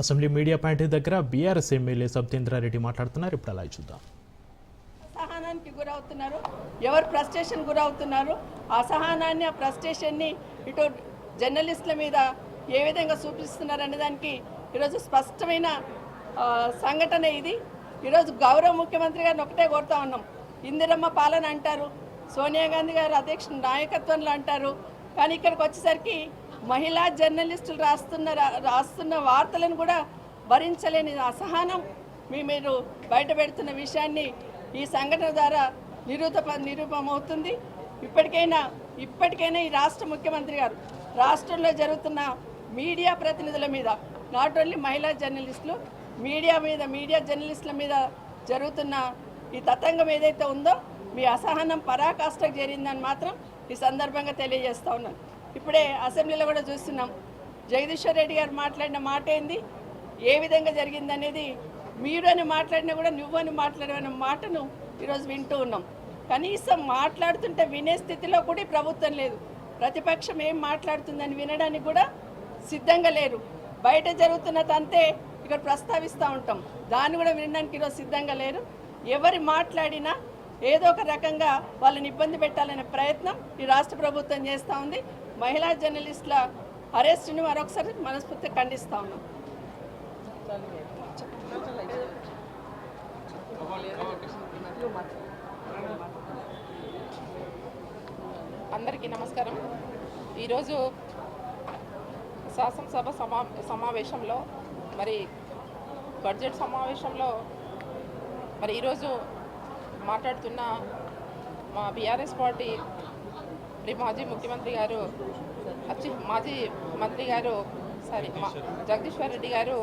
Assembly media point దగ్గర BRS MLA Satyendra Reddy మాట్లాడుతున్నారు. ఇప్పుడు అలా చూద్దాం. అసహనానికి గురవుతున్నారు. ఎవరు ఫ్రస్ట్రేషన్ గురవుతున్నారు? అసహనాన్ని ఆ ఫ్రస్ట్రేషన్ని ఇటు జర్నలిస్టుల మీద ఏ విధంగా చూపిస్తున్నారు అనే దానికి ఈరోజు స్పష్టమైన సంఘటన ఇది. ఈరోజు గౌరవ ముఖ్యమంత్రి గారిని ఒకటే కోరుతా ఉన్నాం. ఇందిరమ్మ పాలన అంటారు సోనియా గాంధీ గారు అధ్యక్ష నాయకత్వంలో అంటారు. కానీ ఇక్కడికి వచ్చేసరికి మహిళా జర్నలిస్టులు రాస్తున్న రా- రాస్తున్న వార్తలను కూడా భరించలేని అసహనం మీ మీరు బయట పెడుతున్న విషయాన్ని ఈ సంఘటన ద్వారా నిరూప నిరూపమవుతుంది. ఇప్పటికైనా ఇప్పటికైనా ఈ రాష్ట్ర ముఖ్యమంత్రి గారు రాష్ట్రంలో జరుగుతున్న మీడియా ప్రతినిధుల మీద నాట్ ఓన్లీ మహిళా జర్నలిస్టులు మీడియా మీద మీడియా జర్నలిస్టుల మీద జరుగుతున్న ఈ తతంగం ఏదైతే ఉందో మీ అసహనం పరాకాష్ఠకు చేరిందని మాత్రం ఈ సందర్భంగా తెలియజేస్తా ఉన్నాను. ఇప్పుడే అసెంబ్లీలో కూడా చూస్తున్నాం. జగదీశ్వర్ రెడ్డి గారు మాట్లాడిన మాట ఏంది? ఏ విధంగా జరిగిందనేది మీరు అని మాట్లాడినా కూడా నువ్వు అని మాట్లాడమనే మాటను ఈరోజు వింటూ ఉన్నాం. కనీసం మాట్లాడుతుంటే వినే స్థితిలో కూడా ప్రభుత్వం లేదు. ప్రతిపక్షం ఏం మాట్లాడుతుందని వినడానికి కూడా సిద్ధంగా లేరు. బయట జరుగుతున్న తంతే ఇక్కడ ప్రస్తావిస్తూ ఉంటాం. దాన్ని కూడా వినడానికి ఈరోజు సిద్ధంగా లేరు. ఎవరి మాట్లాడినా ఏదో ఒక రకంగా వాళ్ళని ఇబ్బంది పెట్టాలనే ప్రయత్నం ఈ రాష్ట్ర ప్రభుత్వం చేస్తూ ఉంది. మహిళా జర్నలిస్టుల అరెస్ట్ని మరొకసారి మనస్ఫూర్తిగా ఖండిస్తా ఉన్నాం. అందరికీ నమస్కారం. ఈరోజు శాసనసభ సమా సమావేశంలో మరి బడ్జెట్ సమావేశంలో మరి ఈరోజు మాట్లాడుతున్న మా బీఆర్ఎస్ పార్టీ మరి మాజీ ముఖ్యమంత్రి గారు అచ్చి మాజీ మంత్రి గారు సారీ మా జగదీశ్వర్ రెడ్డి గారు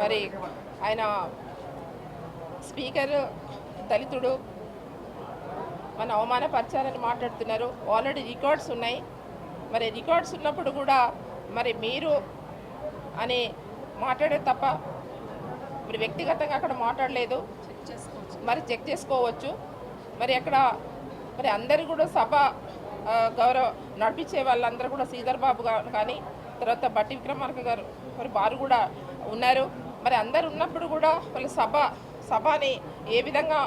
మరి ఆయన స్పీకర్ దళితుడు మన అవమానపరిచారని మాట్లాడుతున్నారు. ఆల్రెడీ రికార్డ్స్ ఉన్నాయి. మరి రికార్డ్స్ ఉన్నప్పుడు కూడా మరి మీరు అని మాట్లాడే తప్ప మరి వ్యక్తిగతంగా అక్కడ మాట్లాడలేదు. మరి చెక్ చేసుకోవచ్చు. మరి అక్కడ మరి అందరూ కూడా సభ గౌరవ నడిపించే వాళ్ళందరూ కూడా శ్రీధర్ బాబు గారు కానీ తర్వాత బట్టి విక్రమార్క గారు మరి వారు కూడా ఉన్నారు. మరి అందరు ఉన్నప్పుడు కూడా వాళ్ళ సభ సభని ఏ విధంగా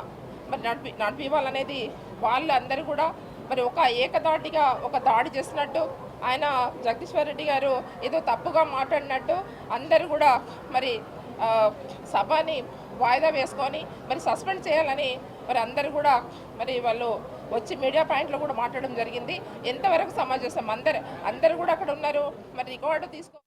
మరి నడిపి నడిపివ్వాలనేది వాళ్ళందరూ కూడా మరి ఒక ఏకదాటిగా ఒక దాడి చేసినట్టు ఆయన జగదీశ్వర్ రెడ్డి గారు ఏదో తప్పుగా మాట్లాడినట్టు అందరూ కూడా మరి సభని వాయిదా వేసుకొని మరి సస్పెండ్ చేయాలని మరి అందరూ కూడా మరి వాళ్ళు వచ్చి మీడియా పాయింట్లో కూడా మాట్లాడడం జరిగింది. ఎంతవరకు సమాజం అందరు అందరు కూడా అక్కడ ఉన్నారు. మరి రికార్డు తీసుకో